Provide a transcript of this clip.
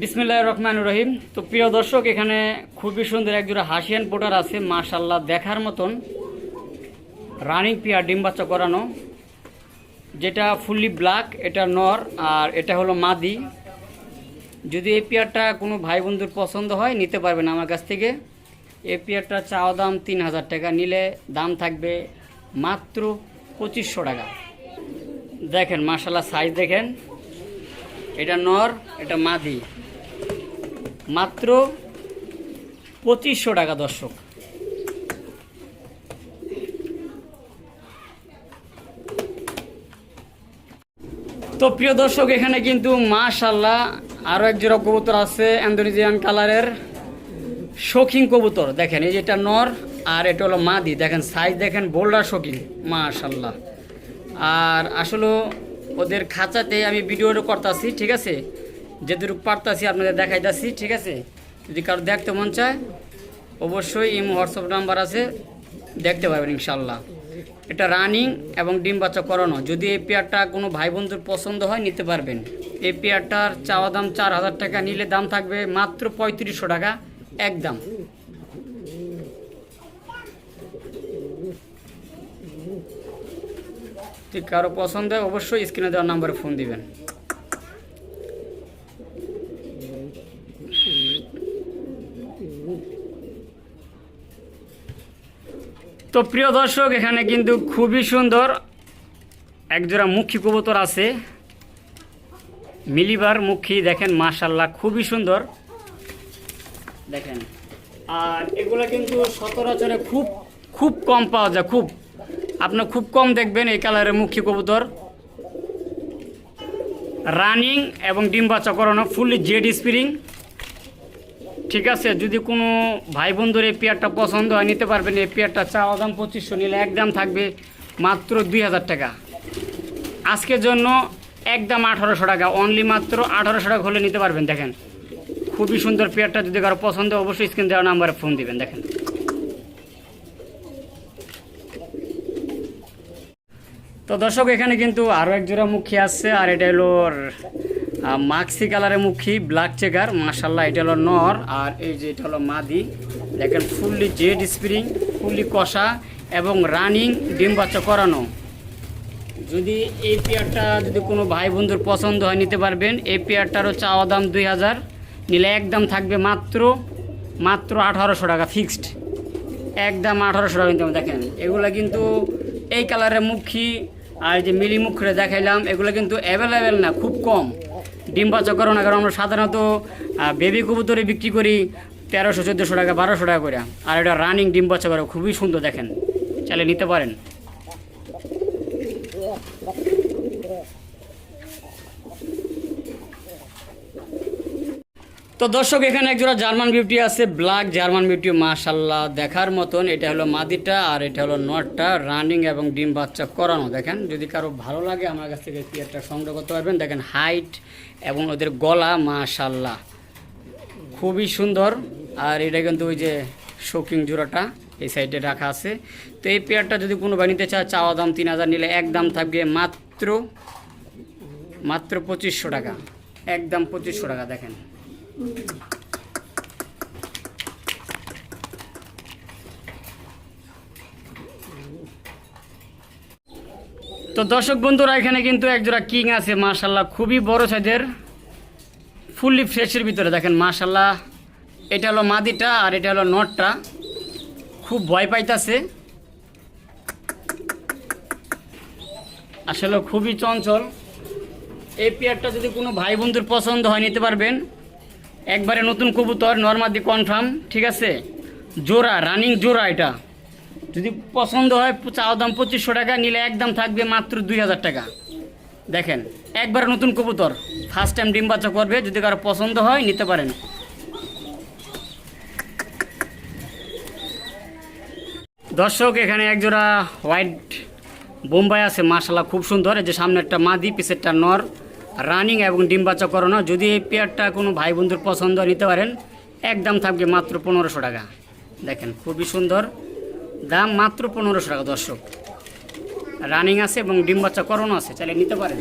বিসমিল্লাহ রহমান রহিম। তো প্রিয় দর্শক, এখানে খুবই সুন্দর একজোড়া হাসিয়ান পোটার আছে মাশাল্লাহ দেখার মতন। রানিং পেয়ার, ডিম বাচ্চা করানো। যেটা ফুললি ব্ল্যাক, এটা নর, আর এটা হলো মাদি। যদি এই পেয়ারটা কোনো ভাই বন্ধুর পছন্দ হয়, নিতে পারবেন আমার কাছ থেকে। এই পেয়ারটা চাওয়া দাম তিন হাজার টাকা, নিলে দাম থাকবে মাত্র পঁচিশশো টাকা। দেখেন মাশাল্লাহ সাইজ দেখেন। এটা নর, এটা মাদি। মাত্র পঁচিশশো টাকা, দর্শক। তো প্রিয় দর্শক, এখানে কিন্তু মাশাল্লাহ আরও এক জোড়া কবুতর আছে অ্যান্ডোরিজিয়ান কালারের শৌখিন কবুতর। দেখেন, এই যেটা নর আর এটা হলো মাদি। দেখেন সাইজ দেখেন, বোল্ডার শৌখিন মাশাল্লাহ আর আসলে ওদের খাঁচাতে আমি ভিডিওটা করতেছি, ঠিক আছে? যেটুকু পারতাছি আপনাদের দেখাই দেখাইতাছি, ঠিক আছে? যদি কারও দেখতে মন চায়, অবশ্যই ইম হোয়াটসঅ্যাপ নাম্বার আছে, দেখতে পারবেন ইনশাল্লাহ এটা রানিং এবং ডিম বাচ্চা করানো। যদি এই পেয়ারটা কোনো ভাই বন্ধুর পছন্দ হয়, নিতে পারবেন। এই পেয়ারটার চাওয়া দাম চার হাজার টাকা, নিলে দাম থাকবে মাত্র পঁয়ত্রিশশো টাকা, একদম। কারও পছন্দ হয়, অবশ্যই স্ক্রিনে দেওয়ার নাম্বারে ফোন দিবেন। তো প্রিয় দর্শক, এখানে কিন্তু খুবই সুন্দর একজোড়া মুখী কবুতর আছে। মিলিবার মুখী, দেখেন মাশাল্লাহ খুবই সুন্দর। দেখেন, আর এগুলো কিন্তু সচরাচরে খুব খুব কম পাওয়া যায়, খুব। আপনার খুব কম দেখবেন এই কালারের মুখী কবুতর। রানিং এবং ডিম বাচ্চা করানো ফুললি জেড স্প্রিং। ঠিক আছে, যদি কোনো ভাই বন্ধুর এই পেয়ারটা পছন্দ হয়, নিতে পারবেন। এই পেয়ারটা চাওয়া দাম পঁচিশশো, নিলে একদম থাকবে মাত্র দুই হাজার টাকা। আজকের জন্য একদম আঠারোশো টাকা অনলি মাত্র আঠারোশো টাকা হলে নিতে পারবেন, দেখেন। খুবই সুন্দর পেয়ারটা, যদি কারও পছন্দ অবশ্যই স্ক্রিন দেওয়া নাম্বারে ফোন দিবেন, দেখেন। তো দর্শক, এখানে কিন্তু আরও এক জোড়া মুখী আসছে আর এটা হলো মাক্সি কালারের মুখী ব্ল্যাক চেকার মাশাল্লাহ এটা হলো নর। আর এই যে এটা হলো মাদি। দেখেন ফুললি জেড স্প্রিং ফুললি কষা এবং রানিং ডিম বাচ্চা করানো। যদি এই পেয়ারটা যদি কোনো ভাই বন্ধুর পছন্দ হয়, নিতে পারবেন। এই পেয়ারটারও চাওয়া দাম দুই হাজার। নিলে একদম থাকবে মাত্র মাত্র আঠারোশো টাকা ফিক্সড একদম আঠারোশো টাকা কিন্তু দেখেন। এগুলো কিন্তু এই কালারের মুখী, আর যে মিলি মুখরে দেখাইলাম, এগুলো কিন্তু অ্যাভেলেবেল না, খুব কম। ডিম বাচ্চা করো না কারণ আমরা সাধারণত বেবি কবুতরে বিক্রি করি তেরোশো, চোদ্দোশো টাকা, বারোশো টাকা করে। আর এটা রানিং ডিম বাচ্চা করো খুবই সুন্দর দেখেন। চাইলে নিতে পারেন। তো দর্শক, এখানে একজোড়া জার্মান বিউটি আছে, ব্ল্যাক জার্মান বিউটি মাশাল্লাহ দেখার মতন। এটা হলো মাদিটা আর এটা হলো নটটা, রানিং এবং ডিম বাচ্চা করানো। দেখেন, যদি কারও ভালো লাগে, আমার কাছ থেকে পেয়ারটা সংগ্রহ করতে পারবেন। দেখেন, হাইট এবং ওদের গলা মাশাল্লাহ খুবই সুন্দর। আর এটা কিন্তু ওই যে শৌকিং জোড়াটা, এই সাইডে রাখা আছে। তো এই পেয়ারটা যদি কোনো বানিতে চায়, চাওয়া দাম তিন হাজার নিলে এক দাম থাকবে মাত্র মাত্র পঁচিশশো টাকা। একদম পঁচিশশো টাকা, দেখেন। তো দর্শক বন্ধুরা, এখানে কিন্তু একজোড়া কিং আছে মাশাল্লাহ খুবই বড় সাইজের ফুললি ফ্রেশের ভিতরে দেখেন মাশাল্লাহ এটা হলো মাদিটা আর এটা হলো নটটা, খুব ভয় পাইতাছে। আসলে খুবই চঞ্চল। এই পেয়ারটা যদি কোনো ভাই বন্ধুর পছন্দ হয়, নিতে পারবেন। একবারে নতুন কবুতর, নর্মাদি কনফার্ম ঠিক আছে? জোড়া রানিং জোড়া এটা। যদি পছন্দ হয়, চাওয়া দাম পঁচিশশো টাকা, নিলে একদম থাকবে মাত্র দুই হাজার টাকা। দেখেন, একবারে নতুন কবুতর। ফার্স্ট টাইম ডিম বাচ্চা করবে, যদি কারও পছন্দ হয়, নিতে পারেন। দর্শক, এখানে একজোড়া হোয়াইট বোম্বাই আছে মাশাল্লাহ খুব সুন্দর। যে সামনে একটা মাদি, পিছেরটা নর। রানিং এবং ডিম বাচ্চা করানো যদি এই পেয়ারটা কোনো ভাই বন্ধুর পছন্দ নিতে পারেন, একদম থাকবে মাত্র পনেরোশো টাকা। দেখেন, খুবই সুন্দর। দাম মাত্র পনেরোশো টাকা, দর্শক। রানিং আছে এবং ডিম বাচ্চা করানো আছে, চাইলে নিতে পারেন।